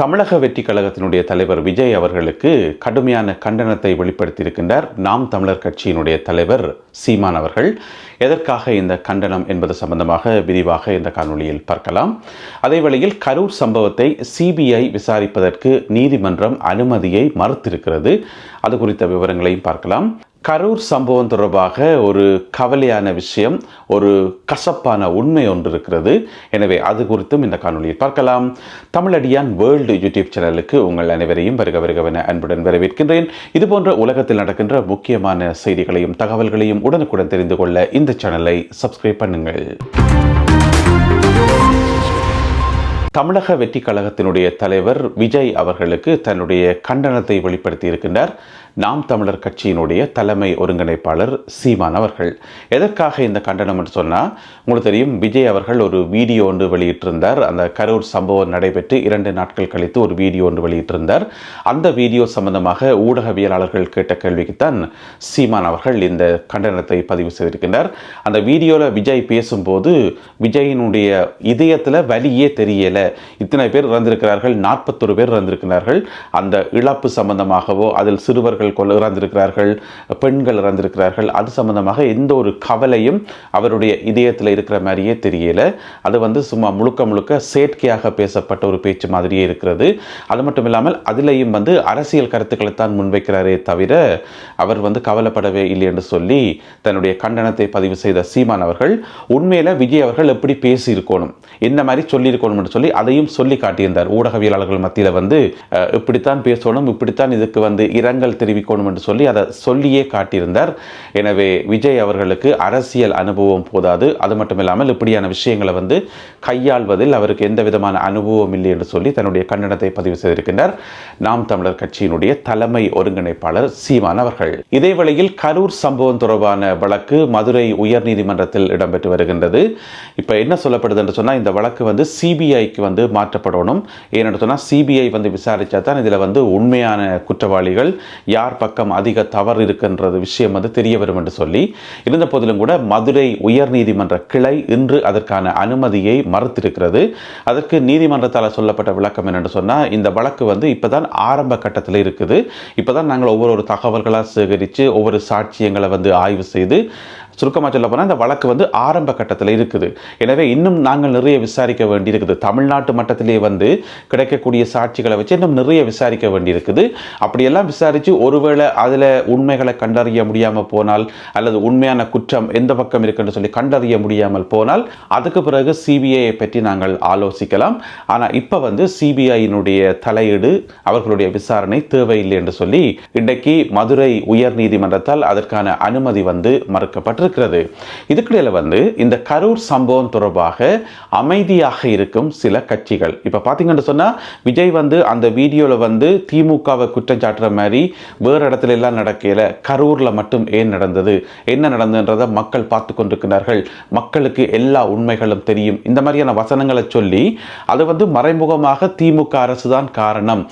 தமிழக வெற்றி கழகத்தினுடைய தலைவர் விஜய் அவர்களுக்கு கடுமையான கண்டனத்தை வெளிப்படுத்தியிருக்கின்றார். நாம் தமிழர் கட்சியினுடைய தலைவர் சீமான் அவர்கள். எதற்காக இந்த கண்டனம் என்பது சம்பந்தமாக விரிவாக இந்த காணொளியில் பார்க்கலாம். அதே வேளையில் கரூர் சம்பவத்தை சிபிஐ விசாரிப்பதற்கு நீதிமன்றம் அனுமதியை மறுத்திருக்கிறது. அது குறித்த விவரங்களையும் பார்க்கலாம். கரூர் சம்பவம் தொடர்பாக ஒரு கவலையான விஷயம் ஒரு கசப்பான உண்மை ஒன்று இருக்கிறது. எனவே அது குறித்தும் இந்த காணொலியை பார்க்கலாம். தமிழடியான் வேர்ல்டு யூடியூப் சேனலுக்கு உங்கள் அனைவரையும் வருக வருகவென அன்புடன் வரவேற்கின்றேன். இதுபோன்ற உலகத்தில் நடக்கின்ற முக்கியமான செய்திகளையும் தகவல்களையும் உடனுக்குடன் தெரிந்து கொள்ள இந்த சேனலை சப்ஸ்கிரைப் பண்ணுங்கள். தமிழக வெற்றி கழகத்தினுடைய தலைவர் விஜய் அவர்களுக்கு தன்னுடைய கண்டனத்தை வெளிப்படுத்தி இருக்கின்றார். நாம் தமிழர் கட்சியினுடைய தலைமை ஒருங்கிணைப்பாளர் சீமான் அவர்கள். எதற்காக இந்த கண்டனம் என்று சொன்னால் உங்களுக்கு தெரியும் விஜய் அவர்கள் ஒரு வீடியோ ஒன்று வெளியிட்டிருந்தார். அந்த கரூர் சம்பவம் நடைபெற்று இரண்டு நாட்கள் கழித்து ஒரு வீடியோ ஒன்று வெளியிட்டிருந்தார். அந்த வீடியோ சம்பந்தமாக ஊடகவியலாளர்கள் கேட்ட கேள்விக்குத்தான் சீமான் அவர்கள் இந்த கண்டனத்தை பதிவு செய்திருக்கின்றார். அந்த வீடியோவில் விஜய் பேசும்போது விஜயினுடைய இதயத்தில் வலியே தெரியல. இத்தனை பேர் இறந்திருக்கிறார்கள் நாற்பத்தொரு பேர் இறந்திருக்கிறார்கள். அந்த இழப்பு சம்பந்தமாகவோ அதில் சிறுவர்கள் கொள்ள இறந்திருக்கிறார்கள் பெண்கள் இறந்திருக்கிறார்கள் அது சம்பந்தமாக எந்த ஒரு கவலையும் அவருடைய இதயத்தில் இருக்கிற மாதிரியே தெரியல. அது வந்து சும்மா முழுக்க முழுக்க செயற்கையாக பேசப்பட்ட ஒரு பேச்சு மாதிரியே இருக்கிறது. அது மட்டும் இல்லாமல் அதிலையும் வந்து அரசியல் கருத்துக்களை தான் முன்வைக்கிறாரே தவிர அவர் வந்து கவலைப்படவே இல்லை என்று சொல்லி தன்னுடைய கண்டனத்தை பதிவு செய்த சீமான் அவர்கள் உண்மையில் விஜய் அவர்கள் எப்படி பேசியிருக்கணும்? என்ன மாதிரி சொல்லியிருக்கணும்? என்று சொல்லி அதையும் சொல்லி காட்டியிருந்தார். ஊடகவியலாளர்கள் மத்தியில் வந்து இப்படித்தான் பேசணும் இப்படித்தான் இதுக்கு வந்து இரங்கல் தெரிவி தெரிவிக்கணும் என்று சொல்லி அதை சொல்லியே காட்டியிருந்தார். எனவே விஜய் அவர்களுக்கு அரசியல் அனுபவம் போதாது. அது மட்டும் இல்லாமல் இப்படியான விஷயங்களை வந்து கையாள்வதில் அவருக்கு எந்த விதமான அனுபவம் இல்லை என்று சொல்லி தன்னுடைய கண்டனத்தை பதிவு செய்திருக்கின்றார். நாம் தமிழர் கட்சியினுடைய தலைமை ஒருங்கிணைப்பாளர் சீமான் அவர்கள். இதேவேளையில் கரூர் சம்பவம் தொடர்பான வழக்கு மதுரை உயர்நீதிமன்றத்தில் இடம்பெற்று வருகின்றது. இப்போ என்ன சொல்லப்படுது என்று சொன்னால் இந்த வழக்கு வந்து சிபிஐக்கு வந்து மாற்றப்படணும். ஏன்னு சொன்னால் சிபிஐ வந்து விசாரித்தா தான் இதில் வந்து உண்மையான குற்றவாளிகள் யார் பக்கம் அதிக தவறு இருக்கின்றது விஷயம் வந்து தெரிய வரும் என்று சொல்லி இருந்த போதிலும் கூட மதுரை உயர்நீதிமன்ற கிளை இன்று அதற்கான அனுமதியை மறுத்திருக்கிறது. அதற்கு நீதிமன்றத்தால் சொல்லப்பட்ட விளக்கம் என்னென்னு சொன்னால் இந்த வழக்கு வந்து இப்போதான் ஆரம்ப கட்டத்தில் இருக்குது. இப்போதான் நாங்கள் ஒவ்வொரு தகவல்களாக சேகரித்து ஒவ்வொரு சாட்சியங்களை வந்து ஆய்வு செய்து சுருக்கமாக சொல்ல போனால் இந்த வழக்கு வந்து ஆரம்ப கட்டத்தில் இருக்குது. எனவே இன்னும் நாங்கள் நிறைய விசாரிக்க வேண்டியிருக்குது. தமிழ்நாட்டு மட்டத்திலே வந்து கிடைக்கக்கூடிய சாட்சிகளை வச்சு இன்னும் நிறைய விசாரிக்க வேண்டியிருக்குது. அப்படியெல்லாம் விசாரித்து ஒருவேளை அதில் உண்மைகளை கண்டறிய முடியாமல் போனால் அல்லது உண்மையான குற்றம் எந்த பக்கம் இருக்குன்னு சொல்லி கண்டறிய முடியாமல் போனால் அதுக்கு பிறகு சிபிஐயை பற்றி நாங்கள் ஆலோசிக்கலாம். ஆனால் இப்போ வந்து சிபிஐயினுடைய தலையீடு அவர்களுடைய விசாரணை தேவையில்லை என்று சொல்லி இன்றைக்கு மதுரை உயர் நீதிமன்றத்தால் அதற்கான அனுமதி வந்து மறுக்கப்பட்டு பெற்றிருக்கிறது இதுக்கிடையில் வந்து இந்த கரூர் சம்பவம் தொடர்பாக அமைதியாக இருக்கும் சில கட்சிகள். இப்போ பார்த்தீங்கன்னு சொன்னால் விஜய் வந்து அந்த வீடியோவில் வந்து திமுகவை குற்றம் சாட்டுற மாதிரி வேறு இடத்துல எல்லாம் நடக்கல. கரூரில் மட்டும் ஏன் நடந்தது? என்ன நடந்ததுன்றதை மக்கள் பார்த்து கொண்டிருக்கிறார்கள். மக்களுக்கு எல்லா உண்மைகளும் தெரியும். இந்த மாதிரியான வசனங்களை சொல்லி அது வந்து மறைமுகமாக திமுக அரசு தான் காரணம்.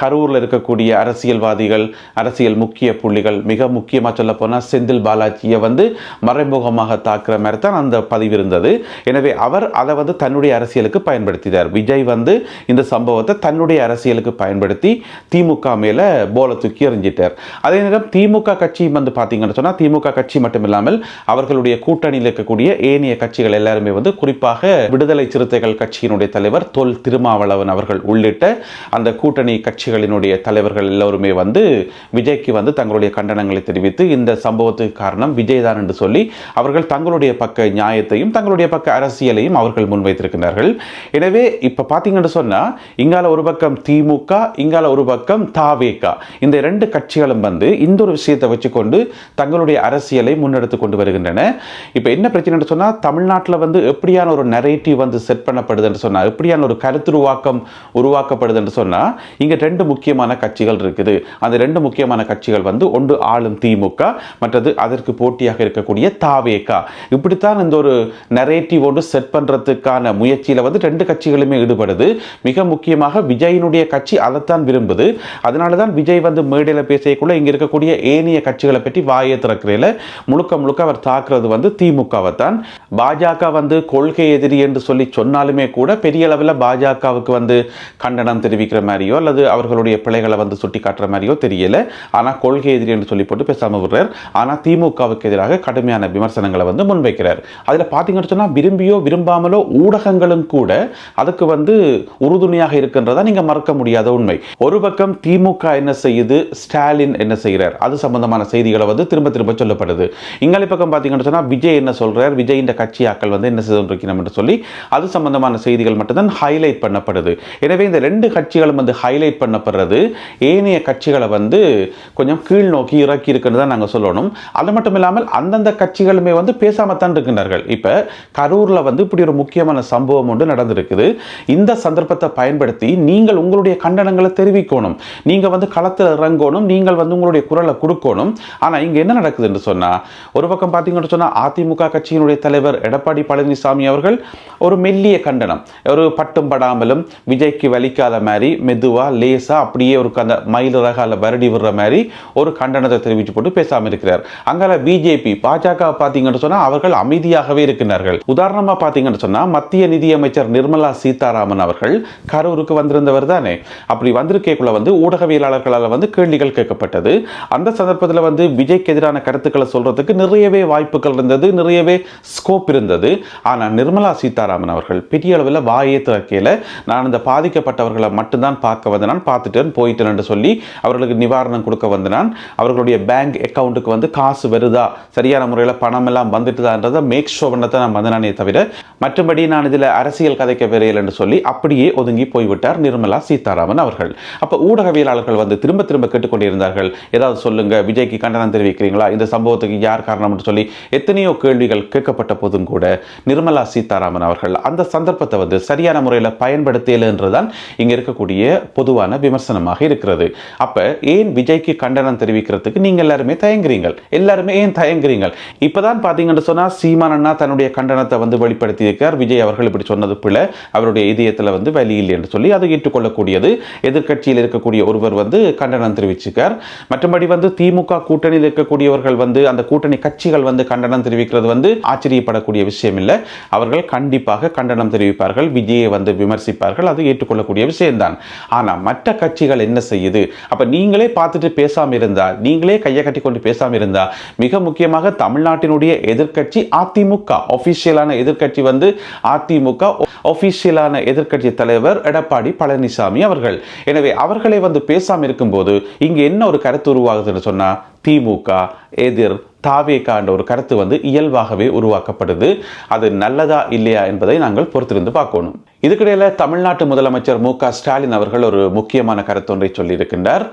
கரூரில் இருக்கக்கூடிய அரசியல்வாதிகள் அரசியல் முக்கிய புள்ளிகள் மிக முக்கியமாக சொல்ல போனால் செந்தில் பாலாஜியை வந்து மறைமுகமாக தாக்குற மாதிரி தான் அந்த பதிவு இருந்தது. எனவே அவர் அதை வந்து தன்னுடைய அரசியலுக்கு பயன்படுத்தினார் விஜய் வந்து இந்த சம்பவத்தை தன்னுடைய அரசியலுக்கு பயன்படுத்தி திமுக மேலே போல தூக்கி எறிஞ்சிட்டார். அதே நேரம் திமுக கட்சி வந்து பார்த்தீங்கன்னு சொன்னால் திமுக கட்சி மட்டும் இல்லாமல் அவர்களுடைய கூட்டணியில் இருக்கக்கூடிய ஏனைய கட்சிகள் எல்லாருமே வந்து குறிப்பாக விடுதலை சிறுத்தைகள் கட்சியினுடைய தலைவர் தொல் திருமாவளவன் அவர்கள் உள்ளிட்ட அந்த கூட்டணி கட்சிகளினுடைய தலைவர்கள் எல்லோருமே வந்து விஜய்க்கு வந்து தங்களுடைய கண்டனங்களை தெரிவித்து இந்த சம்பவத்துக்கு காரணம் விஜய் தான் என்று சொல்லி அவர்கள் தங்களுடைய பக்க நியாயத்தையும் தங்களுடைய பக்க அரசியலையும் அவர்கள் முன்வைத்திருக்கிறார்கள் எனவே இப்போ பார்த்தீங்கன்னு சொன்னால் இங்கால ஒரு பக்கம் திமுக இங்கால ஒரு பக்கம் தாவேகா. இந்த ரெண்டு கட்சிகளும் வந்து இந்த ஒரு விஷயத்தை வச்சுக்கொண்டு தங்களுடைய அரசியலை முன்னெடுத்து கொண்டு வருகின்றன. இப்போ என்ன பிரச்சனைன்னு சொன்னால் தமிழ்நாட்டில் வந்து எப்படியான ஒரு நரேட்டிவ் வந்து செட் பண்ணப்படுதுன்னு சொன்னால் எப்படியான ஒரு கருத்துருவாக்கம் உருவாக்கப்படுதுன்னு சொன்னால் இங்கே ரெண்டு முக்கியமான கட்சிகள் இருக்குது. அந்த ரெண்டு முக்கியமான கட்சிகள் வந்து ஒன்று ஆளும் திமுக மற்றது அதற்கு போட்டியாக இருக்க இருக்கக்கூடிய தாவேகா. இப்படித்தான் இந்த ஒரு நரேட்டிவ் ஒன்று செட் பண்ணுறதுக்கான முயற்சியில் வந்து ரெண்டு கட்சிகளுமே ஈடுபடுது. மிக முக்கியமாக விஜயினுடைய கட்சி அதைத்தான் விரும்புது. அதனால தான் விஜய் வந்து மேடையில் பேசக்குள்ள இங்கே இருக்கக்கூடிய ஏனைய கட்சிகளை பற்றி வாயை திறக்கிறதுல முழுக்க முழுக்க அவர் தாக்குறது வந்து திமுகவை தான். பாஜக வந்து கொள்கை எதிரி என்று சொல்லி சொன்னாலுமே கூட பெரிய அளவில் பாஜகவுக்கு வந்து கண்டனம் தெரிவிக்கிற மாதிரியோ அல்லது அவர்களுடைய பிழைகளை வந்து சுட்டி காட்டுற மாதிரியோ தெரியல. ஆனால் கொள்கை எதிரி என்று சொல்லி போட்டு பேசாமல் விடுறார். ஆனால் திமுகவுக்கு எதிராக கடுமையான விமர்சனங்களை வந்து முன்வைக்கிறார். அதில் பார்த்தீங்கன்னு சொன்னால் விரும்பியோ விரும்பாமலோ ஊடகங்களும் கூட அதுக்கு வந்து உறுதுணையாக இருக்கின்றதா நீங்கள் மறக்க முடியாத உண்மை. ஒரு பக்கம் திமுக என்ன செய்யுது? ஸ்டாலின் என்ன செய்கிறார் அது சம்பந்தமான செய்திகளை வந்து திரும்ப திரும்ப சொல்லப்படுது. இங்காலி பக்கம் பார்த்தீங்கன்னு சொன்னால் விஜய் என்ன சொல்கிறார் விஜய் இந்த கட்சி ஆக்கள் வந்து என்ன செய்து என்று சொல்லி அது சம்பந்தமான செய்திகள் மட்டும்தான் ஹைலைட் பண்ணப்படுது. எனவே இந்த ரெண்டு கட்சிகளும் வந்து ஹைலைட் பண்ணப்படுறது ஏனைய கட்சிகளை வந்து கொஞ்சம் கீழ் நோக்கி இறக்கி இருக்குன்னு தான் நாங்கள் சொல்லணும். அது மட்டும் இல்லாமல் அந்த அந்தந்த கட்சிகளுமே வந்து பேசாமத்தான் இருக்கின்றார்கள். இப்போ கரூரில் வந்து இப்படி ஒரு முக்கியமான சம்பவம் ஒன்று நடந்திருக்குது. இந்த சந்தர்ப்பத்தை பயன்படுத்தி நீங்கள் உங்களுடைய கண்டனங்களை தெரிவிக்கணும். நீங்கள் வந்து களத்தில் இறங்கணும். நீங்கள் வந்து உங்களுடைய குரலை கொடுக்கணும். ஆனால் இங்கே என்ன நடக்குது என்று சொன்னால் ஒரு பக்கம் பார்த்தீங்கன்னு சொன்னால் அதிமுக கட்சியினுடைய தலைவர் எடப்பாடி பழனிசாமி அவர்கள் ஒரு மெல்லிய கண்டனம். ஒரு பட்டும் படாமலும் விஜய்க்கு வலிக்காத மாதிரி மெதுவா லேசா அப்படியே ஒரு அந்த மயில் ரகால வருடி விடுற மாதிரி ஒரு கண்டனத்தை தெரிவித்து போட்டு பேசாமல் இருக்கிறார். அங்கே பிஜேபி பாஜக பார்த்தீங்கன்னு சொன்னால் அவர்கள் அமைதியாகவே இருக்கிறார்கள் உதாரணமாக பார்த்தீங்கன்னு சொன்னால் மத்திய நிதியமைச்சர் நிர்மலா சீதாராமன் அவர்கள் கரூருக்கு வந்திருந்தவர் தானே. அப்படி வந்திருக்கேக்குள்ள வந்து ஊடகவியலாளர்களால் வந்து கேள்விகள் கேட்கப்பட்டது. அந்த சந்தர்ப்பத்தில் வந்து விஜய்க்கு எதிரான கருத்துக்களை சொல்றதுக்கு நிறையவே வாய்ப்புகள் இருந்தது நிறையவே ஸ்கோப் இருந்தது. ஆனால் நிர்மலா சீதாராமன் அவர்கள் பெரிய அளவில் வாயை திறக்கையில் நான் இந்த பாதிக்கப்பட்டவர்களை மட்டும்தான் பார்க்க வந்தேன் நான் பார்த்துட்டேன் போயிட்டேன் சொல்லி அவர்களுக்கு நிவாரணம் கொடுக்க வந்தேன் அவர்களுடைய பேங்க் அக்கௌண்ட்டுக்கு வந்து காசு வருதா? சரி சரியான முறையில் பணம் எல்லாம் வந்துட்டுதான்றதை மேக் ஷோ பண்ணத்தை நான் வந்தனானே தவிர மற்றபடி நான் இதில் அரசியல் கதைக்க விரையில் என்று சொல்லி அப்படியே ஒதுங்கி போய்விட்டார் நிர்மலா சீதாராமன் அவர்கள். அப்போ ஊடகவியலாளர்கள் வந்து திரும்ப திரும்ப கேட்டுக்கொண்டிருந்தார்கள். ஏதாவது சொல்லுங்க விஜய்க்கு கண்டனம் தெரிவிக்கிறீங்களா? இந்த சம்பவத்துக்கு யார் காரணம் என்று சொல்லி எத்தனையோ கேள்விகள் கேட்கப்பட்ட போதும் கூட நிர்மலா சீதாராமன் அவர்கள் அந்த சந்தர்ப்பத்தை வந்து சரியான முறையில் பயன்படுத்தல என்றுதான் இங்க இருக்கக்கூடிய பொதுவான விமர்சனமாக இருக்கிறது. அப்ப ஏன் விஜய்க்கு கண்டனம் தெரிவிக்கிறதுக்கு நீங்க எல்லாருமே தயங்குறீங்கள் எல்லாருமே ஏன் தயங்குறீங்க? விஷயங்கள். இப்பதான் பாத்தீங்கன்னு சொன்னா சீமான் அண்ணா தன்னுடைய கண்டனத்தை வந்து வெளிப்படுத்தியிருக்கார். விஜய் அவர்கள் இப்படி சொன்னது பிள்ளை அவருடைய இதயத்தில் வந்து வலி இல்லை என்று சொல்லி அதை ஏற்றுக்கொள்ளக்கூடியது. எதிர்கட்சியில் இருக்கக்கூடிய ஒருவர் வந்து கண்டனம் தெரிவிச்சிருக்கார். மற்றபடி வந்து திமுக கூட்டணியில் இருக்கக்கூடியவர்கள் வந்து அந்த கூட்டணி கட்சிகள் வந்து கண்டனம் தெரிவிக்கிறது வந்து ஆச்சரியப்படக்கூடிய விஷயம் இல்லை. அவர்கள் கண்டிப்பாக கண்டனம் தெரிவிப்பார்கள். விஜயை வந்து விமர்சிப்பார்கள். அது ஏற்றுக்கொள்ளக்கூடிய விஷயம்தான். ஆனால் மற்ற கட்சிகள் என்ன செய்யுது? அப்போ நீங்களே பார்த்துட்டு பேசாமல் இருந்தால் நீங்களே கையை கட்டி கொண்டு பேசாமல் இருந்தால் மிக முக்கியமாக தமிழ்நாட்டினுடைய எதிர்கட்சி அதிமுக. ஒபிஷியலான எதிர்கட்சி வந்து அதிமுக. ஒபிஷியலான எதிர்கட்சி தலைவர் எடப்பாடி பழனிசாமி அவர்கள். எனவே அவர்களை வந்து பேசாமல் இருக்கும்போது இங்கே என்ன ஒரு கருத்து உருவாகுதுன்னு சொன்னா திமுக எதிர் தாவேகா என்ற ஒரு கருத்து வந்து இயல்பாகவே உருவாக்கப்படுது. அது நல்லதா இல்லையா என்பதை நாங்கள் பொறுத்திருந்து பார்க்கணும். இதுக்கிடையில தமிழ்நாட்டு முதலமைச்சர் மு க ஸ்டாலின் அவர்கள் ஒரு முக்கியமான கருத்தொன்றை சொல்லியிருக்கின்றார்.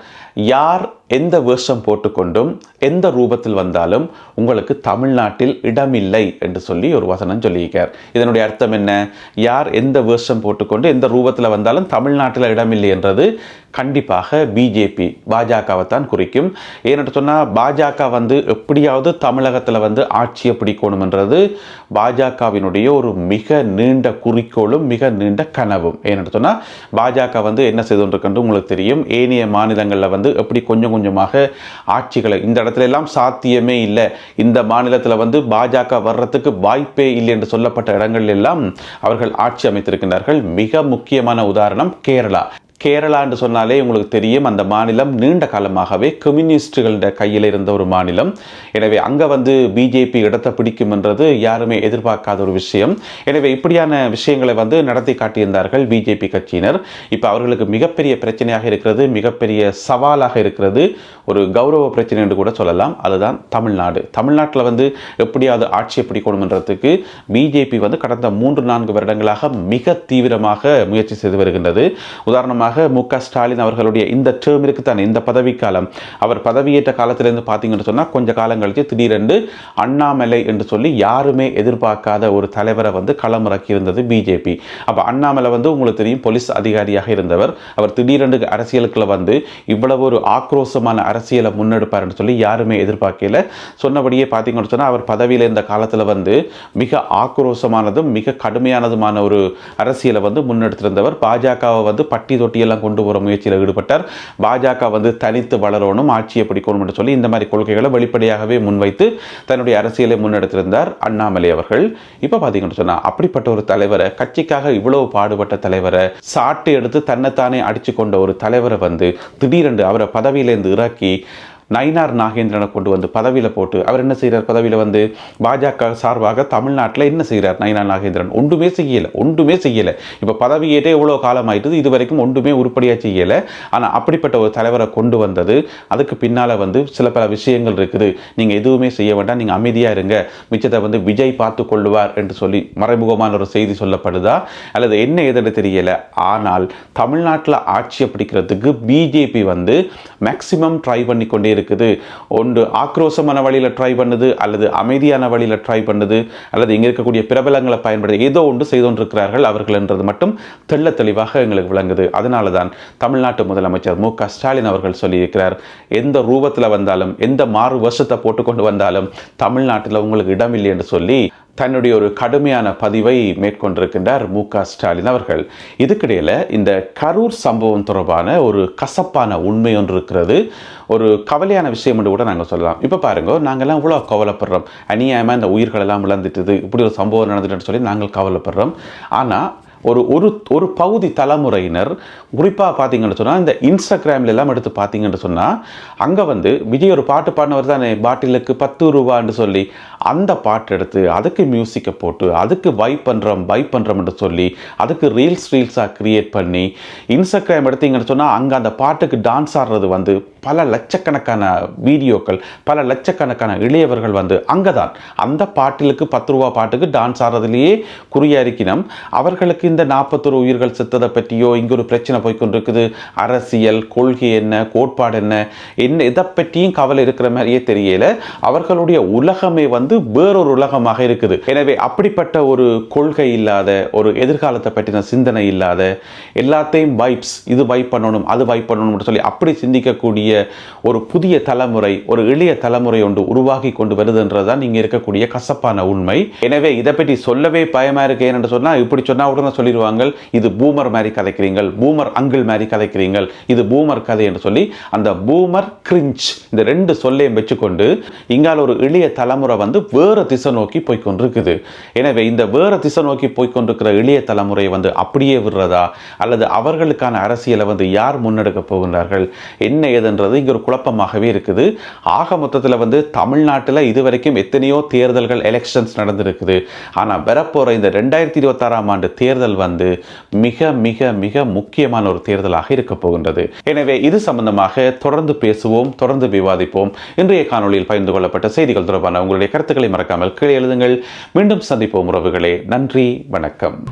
யார் எந்த வேஷம் போட்டுக்கொண்டும் எந்த ரூபத்தில் வந்தாலும் உங்களுக்கு தமிழ்நாட்டில் இடமில்லை என்று சொல்லி ஒரு வசனம் சொல்லியிருக்கார். இதனுடைய அர்த்தம் என்ன? யார் எந்த வேஷம் போட்டுக்கொண்டு எந்த ரூபத்தில் வந்தாலும் தமிழ்நாட்டில் இடமில்லை என்றது கண்டிப்பாக பிஜேபி பாஜகவை தான் குறிக்கும். ஏன்னு சொன்னால் பாஜக வந்து எப்படியாவது தமிழகத்தில் வந்து ஆட்சியை பிடிக்கணும் என்றது பாஜகவினுடைய ஒரு மிக நீண்ட குறிக்கோளும் மிக நீண்ட கனவும். ஏன்னு சொன்னால் பாஜக வந்து என்ன செய்துன்றிருக்கின்ற உங்களுக்கு தெரியும். ஏனைய மாநிலங்களில் வந்து எப்படி கொஞ்சம் கொஞ்சமாக ஆட்சிகளை. இந்த இடத்துல எல்லாம் சாத்தியமே இல்லை. இந்த மாநிலத்தில் வந்து பாஜக வர்றதுக்கு வாய்ப்பே இல்லை என்று சொல்லப்பட்ட இடங்கள் எல்லாம் அவர்கள் ஆட்சி அமைத்திருக்கின்றார்கள். மிக முக்கியமான உதாரணம் கேரளா. கேரளா என்று சொன்னாலே உங்களுக்கு தெரியும் அந்த மாநிலம் நீண்ட காலமாகவே கம்யூனிஸ்டுகள கையில் இருந்த ஒரு மாநிலம். எனவே அங்கே வந்து பிஜேபி இடத்தை பிடிக்கும் என்றது யாருமே எதிர்பார்க்காத ஒரு விஷயம். எனவே இப்படியான விஷயங்களை வந்து நடத்தி காட்டியிருந்தார்கள் பிஜேபி கட்சியினர். இப்போ அவர்களுக்கு மிகப்பெரிய பிரச்சனையாக இருக்கிறது மிகப்பெரிய சவாலாக இருக்கிறது. ஒரு கௌரவ பிரச்சனை என்று கூட சொல்லலாம். அதுதான் தமிழ்நாடு. தமிழ்நாட்டில் வந்து எப்படியாவது ஆட்சியை பிடிக்கணும்ன்றதுக்கு பிஜேபி வந்து கடந்த மூன்று நான்கு வருடங்களாக மிக தீவிரமாக முயற்சி செய்து வருகின்றது. உதாரணமாக உதாரணமாக மு க ஸ்டாலின் அவர்களுடைய இந்த டேர்மிற்கு தான் இந்த பதவிக்காலம். அவர் பதவியேற்ற காலத்திலிருந்து பார்த்தீங்கன்னு சொன்னால் கொஞ்சம் காலம் கழித்து திடீரென்று அண்ணாமலை என்று சொல்லி யாருமே எதிர்பார்க்காத ஒரு தலைவரை வந்து களமிறக்கி இருந்தது பிஜேபி. அப்போ அண்ணாமலை வந்து உங்களுக்கு தெரியும் போலீஸ் அதிகாரியாக இருந்தவர். அவர் திடீரென்று அரசியலுக்குள்ள வந்து இவ்வளவு ஒரு ஆக்ரோஷமான அரசியலை முன்னெடுப்பார்னு சொல்லி யாருமே எதிர்பார்க்கல. சொன்னபடியே பார்த்தீங்கன்னு சொன்னால் அவர் பதவியில் இருந்த காலத்தில் வந்து மிக ஆக்ரோஷமானதும் மிக கடுமையானதுமான ஒரு அரசியலை வந்து முன்னெடுத்திருந்தவர். பாஜகவை வந்து பட்டி தொட்டியெல்லாம் கொண்டு வர முயற்சியில் ஈடுபட்டார். பாஜக வந்து தனித்து வளரணும் ஆட்சியை பிடிக்கணும் என்று சொல்லி இந்த மாதிரி கொள்கைகளை வெளிப்படையாகவே முன்வைத்து தன்னுடைய அரசியலை முன்னெடுத்திருந்தார் அண்ணாமலை அவர்கள். இப்போ பார்த்தீங்கன்னு சொன்னால் அப்படிப்பட்ட ஒரு தலைவரை கட்சிக்காக இவ்வளவு பாடுபட்ட தலைவரை சாட்டு எடுத்து தன்னைத்தானே அடிச்சு கொண்ட ஒரு தலைவரை வந்து திடீரென்று அவரை பதவியிலேருந்து இறக்கி நயினார் நாகேந்திரனை கொண்டு வந்து பதவியில் போட்டு அவர் என்ன செய்கிறார் பதவியில் வந்து பாஜக சார்பாக தமிழ்நாட்டில் என்ன செய்கிறார் நயினார் நாகேந்திரன்? ஒன்றுமே செய்யலை ஒன்றுமே செய்யலை. இப்போ பதவியேட்டே எவ்வளோ காலம் ஆயிட்டது இது வரைக்கும் ஒன்றுமே உருப்படியாக செய்யலை. ஆனால் அப்படிப்பட்ட ஒரு தலைவரை கொண்டு வந்தது அதுக்கு பின்னால் வந்து சில பல விஷயங்கள் இருக்குது. நீங்கள் எதுவுமே செய்ய வேண்டாம் நீங்கள் அமைதியாக இருங்க. மிச்சத்தை வந்து விஜய் பார்த்து கொள்ளுவார் என்று சொல்லி மறைமுகமான ஒரு செய்தி சொல்லப்படுதா? அல்லது என்ன ஏதுன்னு தெரியலை. ஆனால் தமிழ்நாட்டில் ஆட்சியை பிடிக்கிறதுக்கு பிஜேபி வந்து மேக்சிமம் ட்ரை பண்ணி கொண்டே இருக்குது. ஒன்று ஆக்ரோஷமான வழியில் ட்ரை பண்ணுது அல்லது அமைதியான வழியில் ட்ரை பண்ணுது அல்லது இங்கே இருக்கக்கூடிய பிரபலங்களை பயன்படுத்தி ஏதோ ஒன்று செய்து கொண்டிருக்கிறார்கள் அவர்கள் என்றது மட்டும் தெள்ள தெளிவாக எங்களுக்கு விளங்குது. அதனால தான் தமிழ்நாட்டு முதலமைச்சர் மு க ஸ்டாலின் அவர்கள் சொல்லியிருக்கிறார் எந்த ரூபத்தில் வந்தாலும் எந்த மாறு வருஷத்தை போட்டுக்கொண்டு வந்தாலும் தமிழ்நாட்டில் உங்களுக்கு இடமில்லை என்று சொல்லி தன்னுடைய ஒரு கடுமையான பதிவை மேற்கொண்டிருக்கின்றார் மு க ஸ்டாலின் அவர்கள். இதுக்கிடையில் இந்த கரூர் சம்பவம் தொடர்பான ஒரு கசப்பான உண்மை ஒன்று இருக்கிறது. ஒரு கவலையான விஷயம் என்று கூட நாங்கள் சொல்லலாம். இப்போ பாருங்க நாங்கள்லாம் இவ்வளோ கவலைப்படுறோம். அநியாயமாக இந்த உயிர்களெல்லாம் விளந்துட்டுது இப்படி ஒரு சம்பவம் நடந்துட்டுன்னு சொல்லி நாங்கள் கவலைப்படுறோம். ஆனால் ஒரு ஒரு ஒரு பகுதி தலைமுறையினர் குறிப்பாக பார்த்தீங்கன்னு சொன்னால் இந்த இன்ஸ்டாகிராமில் எல்லாம் எடுத்து பார்த்தீங்கன்னு சொன்னால் அங்கே வந்து விஜய் ஒரு பாட்டு பாடினவர் தானே பாட்டிலுக்கு பத்து ரூபான்னு சொல்லி அந்த பாட்டு எடுத்து அதுக்கு மியூசிக்கை போட்டு அதுக்கு வைப் பண்ணுறோம் வைப் பண்ணுறோம்னு சொல்லி அதுக்கு ரீல்ஸ் ரீல்ஸாக க்ரியேட் பண்ணி இன்ஸ்டாகிராம் எடுத்தீங்கன்னு சொன்னால் அங்கே அந்த பாட்டுக்கு டான்ஸ் ஆடுறது வந்து பல லட்சக்கணக்கான வீடியோக்கள் பல லட்சக்கணக்கான இளையவர்கள் வந்து அங்கே தான் அந்த பாட்டிலுக்கு பத்து ரூபா பாட்டுக்கு டான்ஸ் ஆடுறதுலேயே குறியாரிக்கணும் அவர்களுக்கு இந்த நாற்பத்தொரு உயிர்கள் செத்ததை பற்றியோ இங்கே ஒரு பிரச்சனை போய்க்கொண்டிருக்குது அரசியல் கொள்கை என்ன கோட்பாடு என்ன என்ன இதை பற்றியும் கவலை இருக்கிற மாதிரியே தெரியல. அவர்களுடைய உலகமே வந்து வேறொரு உலகமாக இருக்குது. எனவே அப்படிப்பட்ட ஒரு கொள்கை இல்லாத ஒரு எதிர்காலத்தை பற்றின சிந்தனை இல்லாத எல்லாத்தையும் வைப்ஸ் இது வைப் பண்ணணும் அது வைப் பண்ணணும்னு சொல்லி அப்படி சிந்திக்கக்கூடிய ஒரு புதிய தலைமுறை ஒரு எளிய தலைமுறை ஒன்று உருவாகி கொண்டு வருதுன்றதுதான் இங்கே இருக்கக்கூடிய கசப்பான உண்மை. எனவே இதை பற்றி சொல்லவே பயமா இருக்கு. ஏன்னு சொன்னால் இப்படி சொன்னால் உடனே சொல்லிடுவாங்க இது பூமர் மாதிரி கதைக்கிறீங்கள் பூமர் அங்கிள் மாதிரி கதைக்கிறீங்கள் இது பூமர் கதை என்று சொல்லி அந்த பூமர் கிரிஞ்ச் இந்த ரெண்டு சொல்லையும் வச்சுக்கொண்டு இங்கால ஒரு இளைய தலைமுறை வந்து வேறு திசை நோக்கி போய்கொண்டிருக்குது எனவே இந்த வேற திசை நோக்கி போய்கொண்டிருக்கிற இளைய தலைமுறையை வந்து அப்படியே விடுறதா? அல்லது அவர்களுக்கான அரசியலை வந்து யார் முன்னெடுக்க போகின்றார்கள்? என்ன ஏதுன்றது இங்கே ஒரு குழப்பமாகவே இருக்குது. ஆக மொத்தத்தில் வந்து தமிழ்நாட்டில் இதுவரைக்கும் எத்தனையோ தேர்தல்கள் எலெக்ஷன்ஸ் நடந்திருக்குது. ஆனால் வரப்போகிற இந்த ரெண்டாயிரத்தி இருபத்தாறாம் ஆண்டு தேர்தல் வந்து மிக மிக மிக முக்கியமான ஒரு தேர்தலாக இருக்க போகின்றது. எனவே இது சம்பந்தமாக தொடர்ந்து பேசுவோம் தொடர்ந்து விவாதிப்போம். இன்றைய காணொளியில் பகிர்ந்து கொள்ளப்பட்ட செய்திகள் தொடர்பான உங்களுடைய கருத்து கருத்துக்களை மறக்காமல் கீழே எழுதுங்கள். மீண்டும் சந்திப்போம் உறவுகளே. நன்றி வணக்கம்.